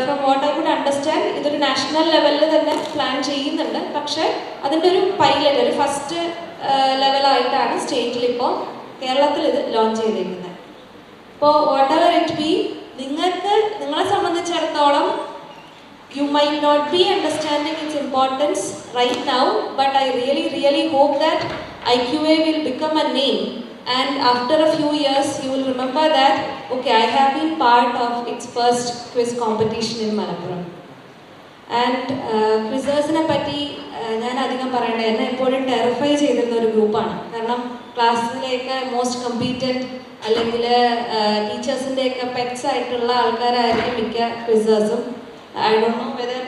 From what I would understand ഇതൊരു national ലെവലിൽ തന്നെ പ്ലാൻ ചെയ്യുന്നുണ്ട് പക്ഷേ അതിന്റെ ഒരു പൈലറ്റ് ഒരു ഫസ്റ്റ് ലെവലായിട്ടാണ് സ്റ്റേറ്റിൽ ഇപ്പോൾ കേരളത്തിൽ ഇത് ലോഞ്ച് ചെയ്തിരിക്കുന്നത് ഇപ്പോൾ വാട്ട് എവർ ഇറ്റ് ബി നിങ്ങൾക്ക് നിങ്ങളെ സംബന്ധിച്ചിടത്തോളം you may not be understanding its importance right now but I really really hope that I Q A will become a name. And after a few years, you will remember that, okay, I have been part of its first quiz competition in Malappuram. And ക്വിസേഴ്സിനെ പറ്റി uh, ഞാൻ അധികം പറയണ്ട. എന്നെ എപ്പോഴും terrify ചെയ്തിരുന്ന ഒരു ഗ്രൂപ്പാണ്. കാരണം ക്ലാസ്സിലേക്ക് മോസ്റ്റ് കമ്പീറ്റന്റ് അല്ലെങ്കിൽ ടീച്ചേഴ്സിന്റെ ഒക്കെ പെറ്റ്സ് ആയിട്ടുള്ള ആൾക്കാരായിരിക്കും മിക്ക ക്വിസേഴ്സും I don't know whether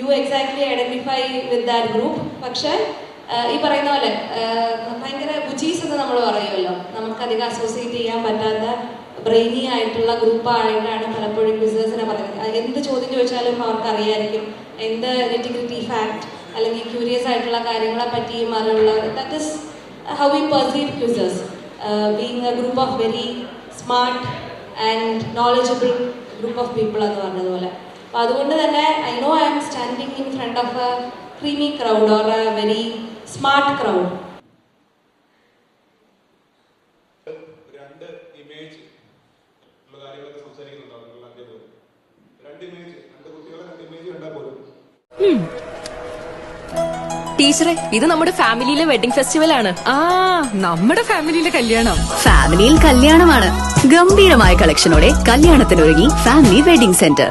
you exactly identify with that group പക്ഷേ uh, ഈ പറയുന്ന പോലെ ഭയങ്കര ബുജീസ് എന്ന് നമ്മൾ പറയുമല്ലോ. നമുക്കധികം അസോസിയേറ്റ് ചെയ്യാൻ പറ്റാത്ത ബ്രെയിനി ആയിട്ടുള്ള ഗ്രൂപ്പായിട്ടാണ് പലപ്പോഴും ബിസിനസ്സിനെ പറയുന്നത്. എന്ത് ചോദ്യം ചോദിച്ചാലും അവർക്ക് അറിയായിരിക്കും എന്ത് നെറ്റിഗ്രിറ്റി ഫാക്ട് അല്ലെങ്കിൽ ക്യൂരിയസ് ആയിട്ടുള്ള കാര്യങ്ങളെ പറ്റിയും അറിവുള്ള that is how we perceive quizzers being a group of very smart and knowledgeable group of people എന്ന് പറഞ്ഞതുപോലെ. അപ്പോൾ അതുകൊണ്ട് തന്നെ I know I am standing in front of a creamy crowd or a very smart crowd. ടീച്ചറെ ഇത് നമ്മുടെ ഫാമിലിയിലെ wedding festival ആണ് ആ നമ്മുടെ ഫാമിലിയിലെ കല്യാണം. ഫാമിലിയിൽ കല്യാണമാണ്. ഗംഭീരമായ കളക്ഷനോടെ കല്യാണത്തിനൊരുങ്ങി ഫാമിലി വെഡിംഗ് സെന്റർ.